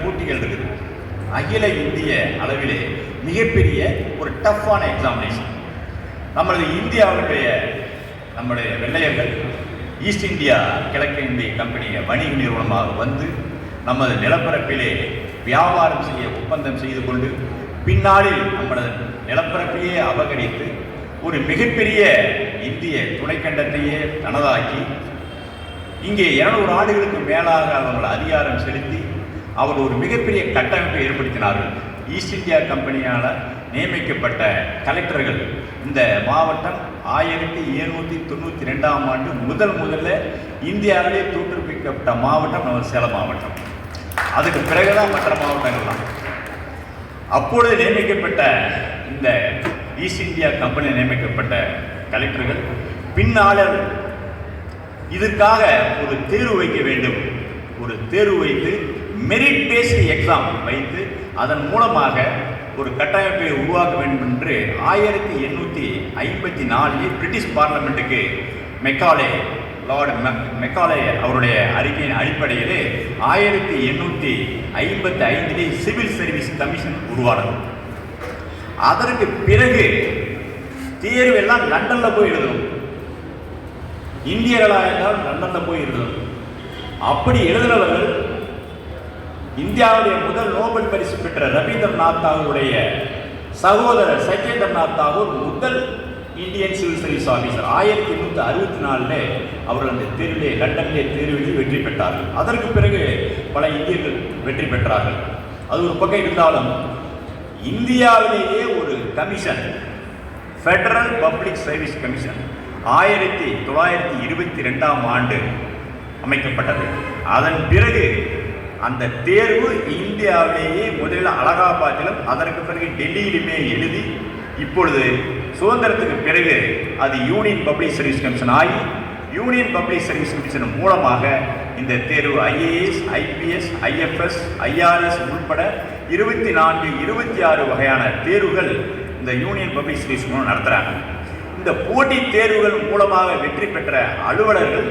போட்டிகள் இருக்குது. அகில இந்திய அளவிலே மிகப்பெரிய ஒரு டஃப்பான எக்ஸாமினேஷன் நம்மளது இந்தியாவுடைய நம்முடைய வெள்ளையர்கள் ஈஸ்ட் இந்தியா கிழக்கு இந்திய கம்பெனியை வணிக நிறுவனமாக வந்து நமது நிலப்பரப்பிலே வியாபாரம் செய்ய ஒப்பந்தம் செய்து கொண்டு பின்னாளில் நம்மளது நிலப்பரப்பையே அபகரித்து ஒரு மிகப்பெரிய இந்திய துணைக்கண்டத்தையே தனதாக்கி இங்கே இருநூறு ஆண்டுகளுக்கு மேலாக அவர்கள் அதிகாரம் செலுத்தி அவர் ஒரு மிகப்பெரிய கட்டமைப்பை ஏற்படுத்தினார்கள். ஈஸ்ட் இந்தியா கம்பெனியால் நியமிக்கப்பட்ட கலெக்டர்கள் இந்த மாவட்டம் ஆயிரத்தி எழுநூற்றி தொண்ணூற்றி ரெண்டாம் ஆண்டு முதல் முதல்ல இந்தியாவிலே தோற்றுவிக்கப்பட்ட மாவட்டம் நம்ம சேலம் மாவட்டம். அதுக்கு பிறகுதான் மற்ற மாவட்டங்கள்லாம். அப்பொழுது நியமிக்கப்பட்ட இந்த ஈஸ்ட் இந்தியா கம்பெனி நியமிக்கப்பட்ட கலெக்டர்கள் பின்னாளர் இதற்காக ஒரு தேர்வு வைக்க வேண்டும். ஒரு தேர்வு வைத்து மெரிட் பேஸ்டு எக்ஸாம் வைத்து அதன் மூலமாக ஒரு கட்டமைப்பை உருவாக்க வேண்டும் என்று ஆயிரத்தி எண்ணூற்றி ஐம்பத்தி நாலில் பிரிட்டிஷ் பார்லமெண்ட்டுக்கு மெக்காலே லார்டு மெக் மெக்காலே அவருடைய அறிக்கையின் அடிப்படையிலே ஆயிரத்தி எண்ணூற்றி ஐம்பத்தி ஐந்திலே சிவில் சர்வீஸ் கமிஷன் உருவானது. அதற்கு பிறகு தேர்வு எல்லாம் லண்டன்ல போய் எழுதணும். இந்தியர்களாக இருந்தாலும் லண்டன்ல போய் எழுதணும். அப்படி எழுதினவர்கள் இந்தியாவுடைய முதல் நோபல் பரிசு பெற்ற ரவீந்திரநாத் தாகூருடைய சகோதரர் சத்யேந்திரநாத் தாகூர் முதல் இந்தியன் சிவில் சர்வீஸ் ஆஃபீஸர் ஆயிரத்தி எண்ணூற்றி அறுபத்தி நாலில் அவர்கள் அந்த தேர்விலே லண்டனிலே தேர்வில் வெற்றி பெற்றார்கள். அதற்கு பிறகு பல இந்தியர்கள் வெற்றி பெற்றார்கள். அது ஒரு பக்கம் இருந்தாலும் இந்தியாவிலேயே ஒரு commission federal public service commission ஆயிரத்தி தொள்ளாயிரத்தி இருபத்தி ரெண்டாம் ஆண்டு அமைக்கப்பட்டது. அதன் பிறகு அந்த தேர்வு இந்தியாவிலேயே முதலில் அலகாபாத்திலும் அதற்கு பிறகு டெல்லியிலுமே எழுதி இப்பொழுது சுதந்திரத்துக்கு பிறகு அது யூனியன் பப்ளிக் சர்வீஸ் கமிஷன் ஆகி யூனியன் பப்ளிக் சர்வீஸ் கமிஷன் மூலமாக இந்த தேர்வு ஐஏஎஸ் ஐபிஎஸ் ஐஎஃப்எஸ் ஐஆர்எஸ் உட்பட இருபத்தி நான்கு இருபத்தி ஆறு வகையான தேர்வுகள் இந்த யூனியன் பப்ளிக் சர்வீஸ் மூலம் நடத்துகிறாங்க இந்த போட்டி தேர்வுகள் மூலமாக வெற்றி பெற்ற அலுவலர்கள்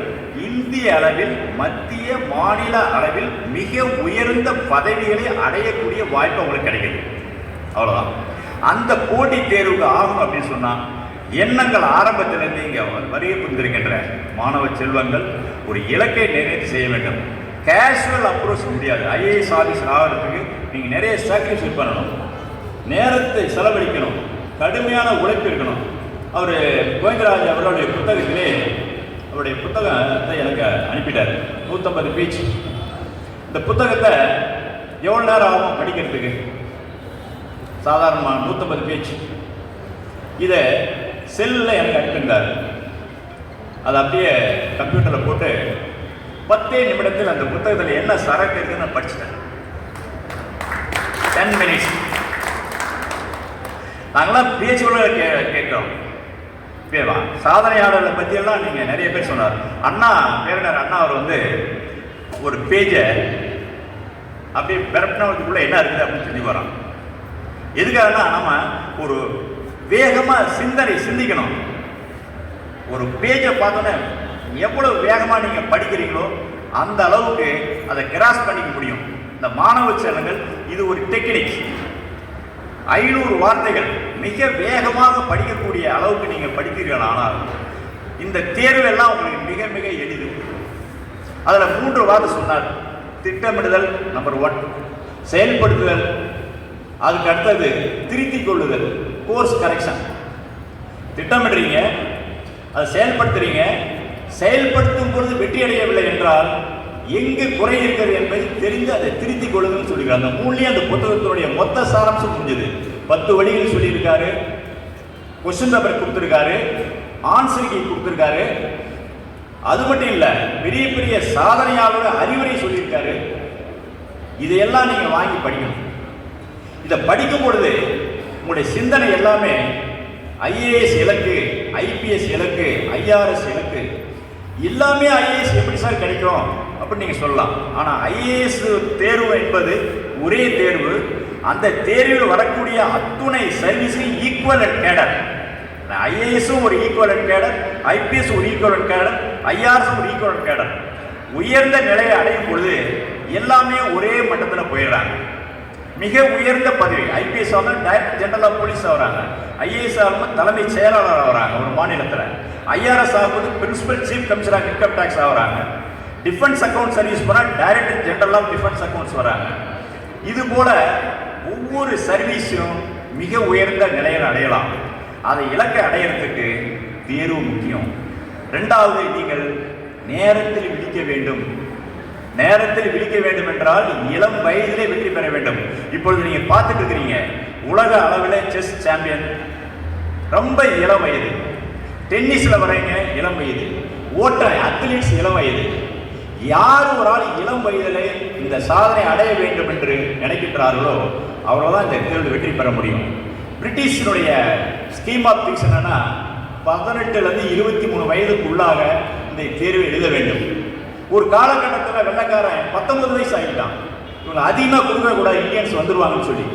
இந்திய அளவில் மத்திய மாநில அளவில் மிக உயர்ந்த பதவிகளை அடையக்கூடிய வாய்ப்பு அவங்களுக்கு கிடைக்குது. அவ்வளோதான் அந்த போட்டி தேர்வுக்கு ஆகும் அப்படின்னு சொன்னால் எண்ணங்கள் ஆரம்பத்திலிருந்து இங்கே வருகை புரிந்திருக்கின்ற மாணவ செல்வங்கள் ஒரு இலக்கை நிர்ணயித்து செய்ய வேண்டும். கேஷுவல் அப்ரோச் முடியாது. ஐஏஎஸ் ஆஃபீஸர் ஆகிறதுக்கு நீங்கள் நிறைய சாக்ரிஃபைஸ் பண்ணணும். நேரத்தை செலவழிக்கணும். கடுமையான உழைப்பு இருக்கணும். அவர் கோவிந்தராஜ் அவருடைய புத்தகத்திலே அவருடைய புத்தகத்தை எனக்கு அனுப்பிட்டார். நூற்றம்பது பீச் இந்த புத்தகத்தை எவ்வளோ நேரம் ஆகும் படிக்கிறதுக்கு? சாதாரணமாக நூற்றம்பது பேச்சு இதை செல்லில் எனக்கு அனுப்பியிருந்தார் அதை அப்படியே கம்ப்யூட்டரில் போட்டு பத்தே நிமிடத்தில் அந்த புத்தகத்தில் என்ன சரக்கு இருக்குன்னு நான் படிச்சிட்டேன். டென் மினிட்ஸ் நாங்களாம் பேச்சுகளை கே கேட்குறோம் பேவா சாதனையாளர்களை பற்றியெல்லாம் நீங்கள் நிறைய பேர் சொன்னார். அண்ணா பேரனர் அண்ணா அவர் வந்து ஒரு பேஜை அப்படியே பிறப்பினவதுக்குள்ளே என்ன இருக்குது அப்படின்னு சொல்லி வரோம் எதுக்காகனா நம்ம ஒரு வேகமாக சிந்தனை சிந்திக்கணும். ஒரு பேஜை பார்த்தோன்னே எவ்வளவு வேகமாக நீங்கள் படிக்கிறீங்களோ அந்த அளவுக்கு அதை கிராஸ் பண்ணிக்க முடியும். இந்த மாணவ செல்வங்கள் இது ஒரு டெக்னிக் ஐநூறு வார்த்தைகள் மிக வேகமாக படிக்கக்கூடிய அளவுக்கு நீங்கள் படித்தீர்கள் ஆனால் இந்த தேர்வெல்லாம் உங்களுக்கு மிக மிக எளிது. அதில் மூன்று வார்த்தை சொன்னார். திட்டமிடுதல் நம்பர் ஒன் செயல்படுத்துதல். அதுக்கு அடுத்தது திருத்திக் கொள்ளுதல். கோர்ஸ் கரெக்ஷன் திட்டமிடுறீங்க அதை செயல்படுத்துறீங்க செயல்படுத்தும் பொழுது வெற்றி அடையவில்லை என்றால் எங்கு குறை இருக்கிறது என்பதை தெரிந்து அதை திருத்திக் கொள்ளுங்கன்னு சொல்லியிருக்காரு. அந்த மூணுலேயும் அந்த புத்தகத்தினுடைய மொத்த சாராம்சம் புரிஞ்சது. பத்து வழிகள் சொல்லியிருக்காரு. கொஸ்டின் பேப்பர் கொடுத்துருக்காரு. ஆன்சர் கீ கொடுத்துருக்காரு. அது மட்டும் இல்லை பெரிய பெரிய சாதனையாளர் அறிவுரை சொல்லியிருக்காரு. இதையெல்லாம் நீங்கள் வாங்கி படிக்கணும். இதை படிக்கும் பொழுது உங்களுடைய சிந்தனை எல்லாமே ஐஏஎஸ் இலக்கு ஐபிஎஸ் இலக்கு ஐஆர்எஸ் இலக்கு எல்லாமே ஐஏஎஸ் எப்படி சார் கிடைக்கும் அப்படின்னு நீங்கள் சொல்லலாம். ஆனால் ஐஏஎஸ் தேர்வு என்பது ஒரே தேர்வு. அந்த தேர்வில் வரக்கூடிய அத்துணை சர்வீஸும் ஈக்குவல் கேடர் ஐஏஎஸும் ஒரு ஈக்குவலன் கேடர் ஐபிஎஸ் ஒரு ஈக்குவலன் கேடர் ஐஆர்எஸும் ஒரு ஈக்குவலன் கேடர் உயர்ந்த நிலையை அடையும் பொழுது எல்லாமே ஒரே மட்டத்தில் போயிடுறாங்க. மிக உயர்ந்த பதவி. ஐபிஎஸ் ஆகும் டைரக்டர் ஜெனரல் ஆஃப் போலீஸ் ஆகிறாங்க. ஐஏஎஸ் ஆகும் தலைமை செயலாளர் ஆகிறாங்க ஒரு மாநிலத்தில். ஐஆர்எஸ் ஆகும்போது principal chief commissioner of income tax ஆகிறாங்க. டிஃபென்ஸ் அக்கௌண்ட் சர்வீஸ் போனால் director general of defence accounts வராங்க. இது போல ஒவ்வொரு சர்வீஸும் மிக உயர்ந்த நிலையில் அடையலாம். அதை இலக்கை அடையிறதுக்கு தேர்வு முக்கியம். ரெண்டாவது நீங்கள் நேரத்தில் விழிக்க வேண்டும். நேரத்தில் விழிக்க வேண்டும் என்றால் இளம் வயதிலே வெற்றி பெற வேண்டும். இப்பொழுது நீங்க பார்த்துட்டு இருக்கிறீங்க. உலக அளவில் செஸ் சாம்பியன் ரொம்ப இளம் வயது. டென்னிஸ்ல வரைங்க இளம் வயது. ஓட்ட அத்லீட்ஸ் இளம் வயது. யார் ஒரு ஆள் இளம் வயதிலே இந்த சாதனை அடைய வேண்டும் என்று நினைக்கின்றார்களோ அவ்வளோதான் இந்த தேர்வு வெற்றி பெற முடியும். பிரிட்டிஷினுடைய ஸ்கீம் ஆஃப் திங்ஸ் என்னன்னா பதினெட்டுலேருந்து இருபத்தி மூணு வயதுக்குள்ளாக இந்த தேர்வை எழுத வேண்டும். ஒரு காலகட்டத்தில் வெள்ளக்காரன் பத்தொன்பது வயசு ஆகிட்டான் இவங்க அதிகமாக கொடுக்க கூடாது இந்தியன்ஸ் வந்துடுவாங்கன்னு சொல்லி.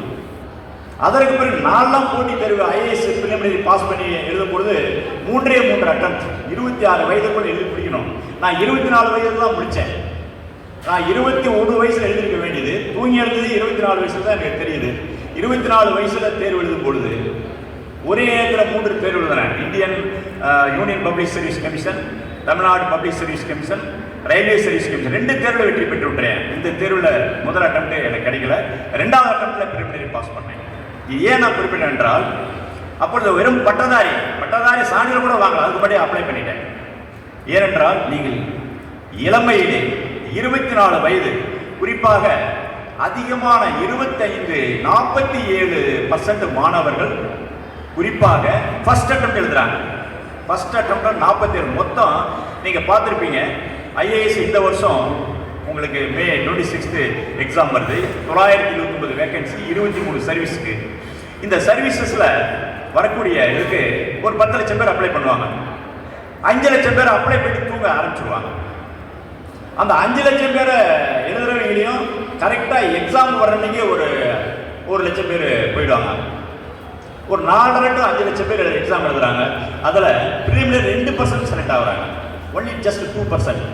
அதற்கு பிறகு நாலாம் போட்டி தேர்வு ஐஏஎஸ் பிரிலிமினரி பாஸ் பண்ணி எழுதும் பொழுது மூன்றே மூன்று அட்டம் இருபத்தி ஆறு வயதுக்குள் எழுதி பிடிக்கணும் நான் இருபத்தி நாலு வயதில் தான் முடித்தேன் நான் இருபத்தி ஒன்று வயசில் எழுதிருக்க வேண்டியது. தூங்கி எழுந்தது இருபத்தி நாலு வயசுல தான் எனக்கு தெரியுது. இருபத்தி நாலு வயசுல தேர்வு எழுதும் பொழுது ஒரே நேரத்தில் மூன்று தேர்வு எழுதுனேன் Indian union public service commission Tamil Nadu public service commission railway service commission ரெண்டு தேர்வில் வெற்றி பெற்று விட்டுறேன் இந்த தேர்வில் முதல் அட்டம் எனக்கு கிடைக்கல. ரெண்டாவது அட்டம்ல பிரிமினரி பாஸ் பண்ணேன். இது ஏன் நான் குறிப்பிட்டேன் என்றால் அப்பொழுது வெறும் பட்டதாரி பட்டதாரி சான்றிதழ் கூட வாங்கலாம் அதுபடி அப்ளை பண்ணிட்டேன். ஏனென்றால் நீங்கள் இளமையிலே இருபத்தி நாலு வயது குறிப்பாக அதிகமான இருபத்தைந்து நாற்பத்தி ஏழு பர்சன்ட் மாணவர்கள் குறிப்பாக ஃபர்ஸ்ட் அட்டம் எழுதுறாங்க. ஃபர்ஸ்ட் அட்டம் நாற்பத்தி ஏழு மொத்தம் நீங்கள் பார்த்துருப்பீங்க. ஐஏஎஸ் இந்த வருஷம் உங்களுக்கு மே டுவெண்ட்டி சிக்ஸ்த்து எக்ஸாம் வருது. தொள்ளாயிரத்தி இருபத்தொம்பது வேகன்சி இருபத்தி மூணு சர்வீஸுக்கு இந்த சர்வீசஸில் வரக்கூடிய இதுக்கு ஒரு பத்து லட்சம் பேர் அப்ளை பண்ணுவாங்க. அஞ்சு லட்சம் பேர் அப்ளை பண்ணி தூங்க ஆரம்பிச்சிருவாங்க. அந்த அஞ்சு லட்சம் பேரை எழுதுறவங்களையும் கரெக்டாக எக்ஸாம் வர்றன்னைக்கே ஒரு ஒரு லட்சம் பேர் போயிடுவாங்க. ஒரு நாலரை டு அஞ்சு லட்சம் பேர் எக்ஸாம் எழுதுறாங்க. அதில் ப்ரீமியர் ரெண்டு பர்சன்ட் செலக்ட் ஆகுறாங்க. ஒன்லி ஜஸ்ட் டூ பர்சன்ட்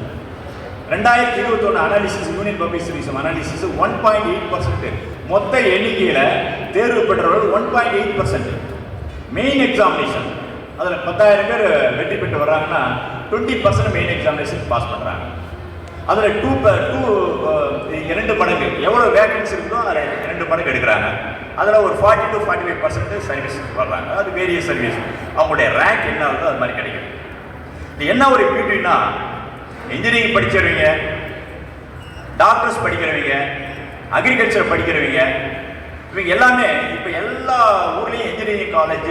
ரெண்டாயிரத்தி இருபத்தொன்று analysis union public service analysis one point eight percent மொத்த எண்ணிக்கையில் தேர்வு பெற்றவர்கள் one point eight percent main examination அதில் பத்தாயிரம் பேர் வெற்றி பெற்று வர்றாங்கன்னா twenty percent main examination pass பண்ணுறாங்க அதில் டூ டூ இரண்டு மடங்கு. எவ்வளோ வேகன்சி இருக்கோ அதில் இரண்டு மடங்கு எடுக்கிறாங்க. அதில் ஒரு forty to forty five percent service வர்றாங்க. அது வேரிய சர்வீஸ் அவங்களுடைய ரேங்க் என்ன ஆகுதோ அது மாதிரி கிடைக்கும். இது என்ன ஒரு பியூட்டின்னா இன்ஜினியரிங் படிக்கிறவங்க டாக்டர்ஸ் படிக்கிறவங்க அக்ரிகல்ச்சர் படிக்கிறவங்க இவங்க எல்லாமே இப்போ எல்லா ஊர்லேயும் engineering college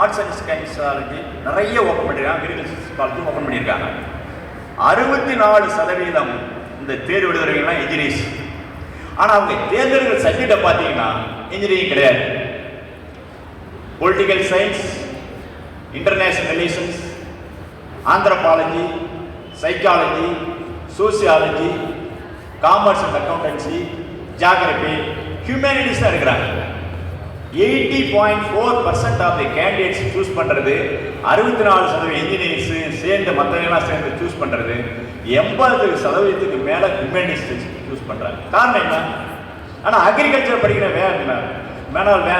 arts and science college நிறைய ஓப்பன் பண்ணியிருக்காங்க அக்ரிகல்ச்சர் காலேஜ் ஓப்பன் பண்ணியிருக்காங்க அறுபத்தி நாலு சதவீதம் இந்த தேர்வு எழுதுறவங்கலாம் இன்ஜினியர்ஸ் ஆனால் அவங்க தேர்ந்தெடுக்கிற சப்ஜெக்டை பார்த்தீங்கன்னா இன்ஜினியரிங் கிடையாது. Political science international relations anthropology psychology sociology commerce and accountancy geography humanities தான் இருக்கிறாங்க. Eighty point four percent of the candidates choose பண்ணுறது அறுபத்தி நாலு சதவீதம் இன்ஜினியரிங்ஸு சேர்ந்து மற்றவங்களாம் சேர்ந்து சூஸ் பண்ணுறது எண்பது சதவீதத்துக்கு மேலே ஹியூமனிட்டிஸ் சூஸ் பண்ணுறாங்க காரணம் என்ன? ஆனால் அக்ரிகல்ச்சர் படிக்கிற வே மேனால் வே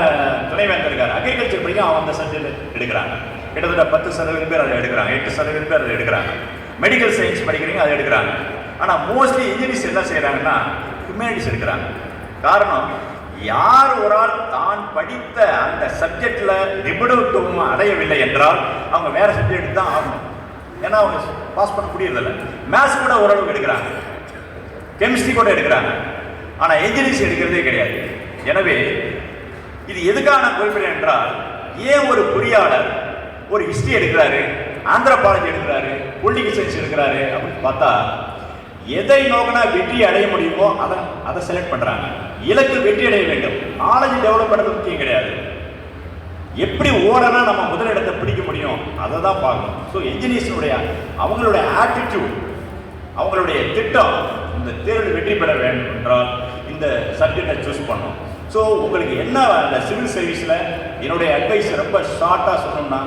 துணைவேந்தர் இருக்கார். அக்ரிகல்ச்சர் படிக்க அவன் அந்த சப்ஜெக்ட் எடுக்கிறாங்க. கிட்டத்தட்ட பத்து சதவீதம் பேர் அதை எடுக்கிறாங்க. எட்டு சதவீதம் பேர் அதை எடுக்கிறாங்க. மெடிக்கல் சயின்ஸ் படிக்கிறீங்க அதை எடுக்கிறாங்க. ஆனால் மோஸ்ட்லி இன்ஜினியர்ஸ் என்ன செய்கிறாங்கன்னா ஹியூமனிட்டிஸ் எடுக்கிறாங்க. காரணம் யார் ஒரு ஆள் தான் படித்த அந்த சப்ஜெக்டில் நிபுணத்துவம் அடையவில்லை என்றால் அவங்க வேறு சப்ஜெக்ட் தான் ஆகணும். ஏன்னா அவங்க பாஸ் பண்ண முடியறதில்ல. மேத்ஸ் கூட ஓரளவுக்கு எடுக்கிறாங்க. கெமிஸ்ட்ரி கூட எடுக்கிறாங்க. ஆனால் என்ஜினியர்ஸ் எடுக்கிறதே கிடையாது. எனவே இது எதுக்காக நான் என்றால் ஏன் ஒரு பொறியாளர் ஒரு ஹிஸ்ட்ரி எடுக்கிறாரு ஆந்திரபாலஜி எடுக்கிறாரு பொலிட்டிக்கல் சயின்ஸ் எடுக்கிறாரு அப்படின்னு பார்த்தா எதை நோக்கினா வெற்றி அடைய முடியுமோ அதை அதை செலக்ட் பண்ணுறாங்க இலக்கு வெற்றி அடைய வேண்டும். நாலேஜ் டெவலப் பண்ணுறது முக்கியம் கிடையாது. எப்படி ஓடனா நம்ம முதலிடத்தை பிடிக்க முடியும் அதை தான் பார்க்கணும். ஸோ என்ஜினியர்ஸினுடைய அவங்களுடைய ஆட்டிடியூட் அவங்களுடைய திட்டம் இந்த தேர்வில் வெற்றி பெற வேண்டும் என்றால் இந்த சப்ஜெக்டை சூஸ் பண்ணணும். ஸோ உங்களுக்கு என்ன அந்த சிவில் சர்வீஸில் என்னுடைய அட்வைஸ் ரொம்ப ஷார்ட்டாக சொன்னோம்னா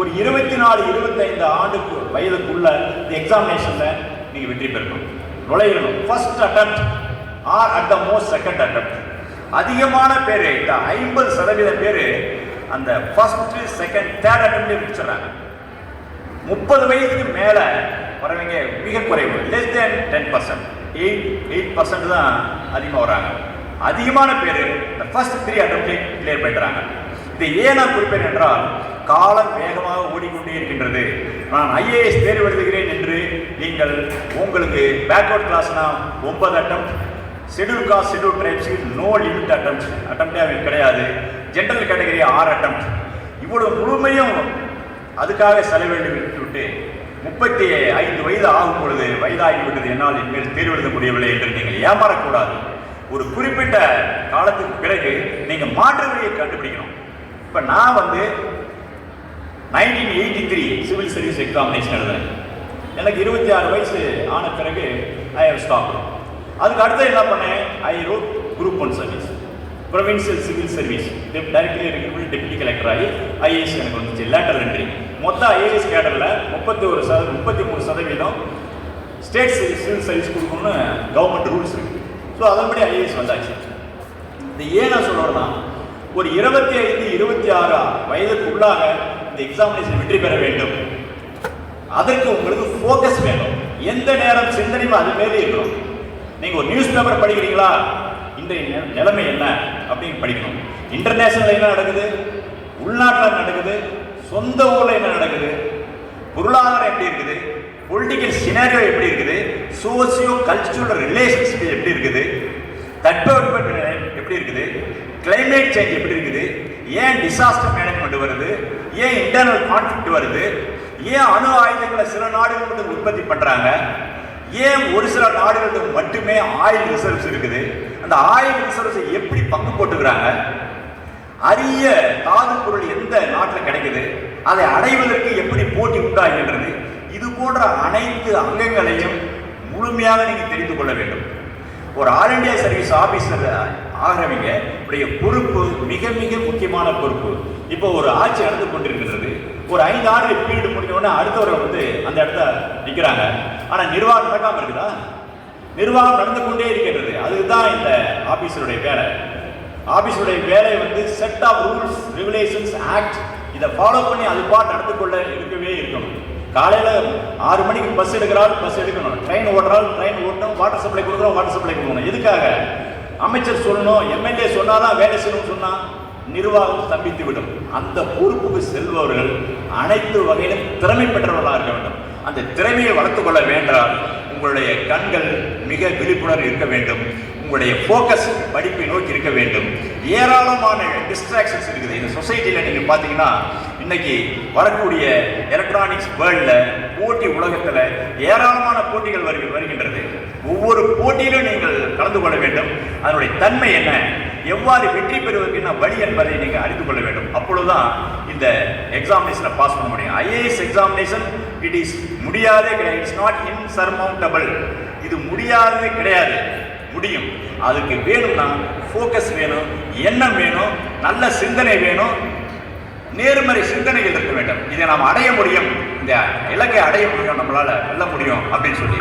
ஒரு இருபத்தி நாலு இருபத்தைந்து ஆண்டுக்கு வயதுக்குள்ள இந்த எக்ஸாமினேஷனில் நீங்கள் வெற்றி பெறணும். நுழையணும். First attempt or at the most second attempt அதிகமான பேர் இந்த ஐம்பது சதவீத பேர் அந்த ஃபர்ஸ்ட் செகண்ட் தேர்ட் அட்டம்ப்ட்லேயே முடிச்சிடறாங்க. முப்பது வயதுக்கு மேலே வரவங்க மிக குறைவு. Less than ten percent eight eight percent தான் அதிகமாக வராங்க அதிகமான பேர் இந்த ஃபர்ஸ்ட் த்ரீ அட்டம்ப்டே கிளியர் பண்ணுறாங்க இதை ஏன் நான் குறிப்பேன் என்றால் காலம் வேகமாக ஓடிக்கொண்டே இருக்கின்றது. நான் ஐஏஎஸ் தேர்வு எழுதுகிறேன் என்று நீங்கள் உங்களுக்கு பேக்வர்ட் கிளாஸ்னா ஒன்பது attempt schedule caste schedule tribes no limit attempt அட்டம்ப்டே கிடையாது. ஜென்ரல் கேட்டகரி ஆறு அட்டம் இவ்வளவு முழுமையும் அதுக்காக செலவழித்து விட்டு முப்பத்தி ஐந்து வயது ஆகும் பொழுது வயதாகிவிட்டது என்னால் இனிமேல் தேர்வு எழுத முடியவில்லை என்று நீங்கள் ஏமாறக்கூடாது. ஒரு குறிப்பிட்ட காலத்துக்கு பிறகு நீங்கள் மாற்று வழியை கண்டுபிடிக்கணும். இப்போ நான் வந்து nineteen eighty three civil service examination எழுதுறேன். எனக்கு இருபத்தி ஆறு வயசு ஆன பிறகு ஐ ஹவ் ஸ்டாப் அதுக்கு அடுத்து என்ன பண்ணேன்? I wrote group one service provincial civil service directly இருக்கிற டெப்யூட்டி கலெக்டர் ஆகி ஐஏஎஸ் எனக்கு வந்துச்சு. லேட்டர் என்ட்ரி மொத்த ஐஏஎஸ் கேடரில் முப்பத்தி மூணு சதவீதம் ஸ்டேட் சிவில் சர்வீஸ் கொடுக்கணும்னு கவர்மெண்ட் ரூல்ஸ் இருக்குது ஸோ அதன்படி ஐஏஎஸ் வந்தாச்சு. இது ஏன் நான் சொல்கிறேன்னா ஒரு இருபத்தி ஐந்து இருபத்தி ஆறு வயதுக்குள்ளாக இந்த எக்ஸாமினேஷன் வெற்றி பெற வேண்டும். அதற்கு உங்களுக்கு ஃபோக்கஸ் வேணும். எந்த நேரம் சிந்தனையும் அது மேலே இருக்கணும். நீங்கள் ஒரு நியூஸ் பேப்பர் படிக்கிறீங்களா? இன்றைய நிலைமை என்ன அப்படின்னு படிக்கணும். இன்டர்நேஷனல் என்ன நடக்குது? உள்நாட்டில் என்ன நடக்குது? சொந்த ஊரில் என்ன நடக்குது? பொருளாதாரம் எப்படி இருக்குது? பொலிட்டிக்கல் சினாரியோ எப்படி இருக்குது? சோசியோ கல்ச்சுரல் ரிலேஷன்ஷிப் எப்படி இருக்குது? தட்பவெப்ப எப்படி இருக்குது? கிளைமேட் சேஞ்ச் எப்படி இருக்குது? ஏன் டிசாஸ்டர் மேனேஜ்மெண்ட் வருது? ஏன் இன்டர்னல் கான்ஃபிளிக்ட் வருது? ஏன் அணு ஆயுதங்களை சில நாடுகள் மட்டும் உற்பத்தி பண்ணுறாங்க ஏன் ஒரு சில நாடுகளுக்கு மட்டுமே ஆயில் ரிசர்வ்ஸ் இருக்குது? அந்த ஆயில் ரிசர்வ்ஸை எப்படி பங்கு போட்டுக்கிறாங்க? அரிய தாது பொருள் எந்த நாட்டில் கிடைக்குது? அதை அடைவதற்கு எப்படி போட்டி உண்டாகின்றது? இது போன்ற அனைத்து அங்கங்களையும் முழுமையாக நீங்கள் தெரிந்து கொள்ள வேண்டும். ஒரு ஆல் இண்டியா சர்வீஸ் ஆஃபீஸர் ஆகிறவங்க உடைய பொறுப்பு மிக மிக முக்கியமான பொறுப்பு. இப்போ ஒரு ஆட்சி நடந்து கொண்டிருக்கிறது ஒரு ஐந்து ஆண்டு பீரியடு முடிஞ்ச அடுத்தவர்கள் வந்து அந்த இடத்துல நிற்கிறாங்க ஆனால் நிர்வாகம் நடக்காமல் இருக்குதா? நிர்வாகம் நடந்து கொண்டே இருக்கின்றது. அதுதான் இந்த ஆஃபீஸருடைய வேலை. ஆஃபீஸருடைய வேலை வந்து set of rules regulations act இதை ஃபாலோ பண்ணி அது பாட்டு நடந்து கொள்ள இருக்கவே இருக்கணும் காலையில் ஆறு மணிக்கு பஸ் எடுக்கிறாள் பஸ் எடுக்கணும். ட்ரெயின் ஓடுறாள் ட்ரெயின் ஓட்டணும் வாட்டர் சப்ளை கொடுக்குறோம் வாட்டர் சப்ளை கொடுக்கணும். எதுக்காக? அமைச்சர் சொல்லணும் எம்எல்ஏ சொன்னாதான் வேலை செய்யணும்னு சொன்னால் நிர்வாகம் ஸ்தம்பித்து விடும். அந்த பொறுப்புக்கு செல்பவர்கள் அனைத்து வகையிலும் திறமை பெற்றவர்களாக இருக்க வேண்டும். அந்த திறமையை வளர்த்துக்கொள்ள வேண்டால் உங்களுடைய கண்கள் மிக விழிப்புணர்வு இருக்க வேண்டும். உங்களுடைய ஃபோக்கஸ் படிப்பை நோக்கி இருக்க வேண்டும். ஏராளமான டிஸ்ட்ராக்ஷன்ஸ் இருக்குது. இந்த சொசைட்டியில் நீங்கள் பார்த்தீங்கன்னா இன்னைக்கு வரக்கூடிய எலக்ட்ரானிக்ஸ் வேர்ல்டில் போட்டி உலகத்தில் ஏராளமான போட்டிகள் வருகி வருகின்றது. ஒவ்வொரு போட்டியிலும் நீங்கள் கலந்து கொள்ள வேண்டும். அதனுடைய தன்மை என்ன? எவ்வாறு வெற்றி பெறுவதற்கு என்ன வழி என்பதை நீங்கள் அறிந்து கொள்ள வேண்டும். அப்பொழுதுதான் இந்த எக்ஸாமினேஷனை பாஸ் பண்ண முடியும். ஐஏஎஸ் எக்ஸாமினேஷன் இட் இஸ் முடியாதே கிடையாது. இட்ஸ் நாட் இன்சர்மௌண்டபிள் இது முடியாதது கிடையாது. முடியும். அதுக்கு வேணும்னா ஃபோக்கஸ் வேணும் எண்ணம் வேணும் நல்ல சிந்தனை வேணும். நேர்மறை சிந்தனைகள் இருக்க வேண்டும். இதை நாம் அடைய முடியும். இந்த இலக்கை அடைய முடியும் நம்மளால் வெல்ல முடியும் அப்படின்னு சொல்லி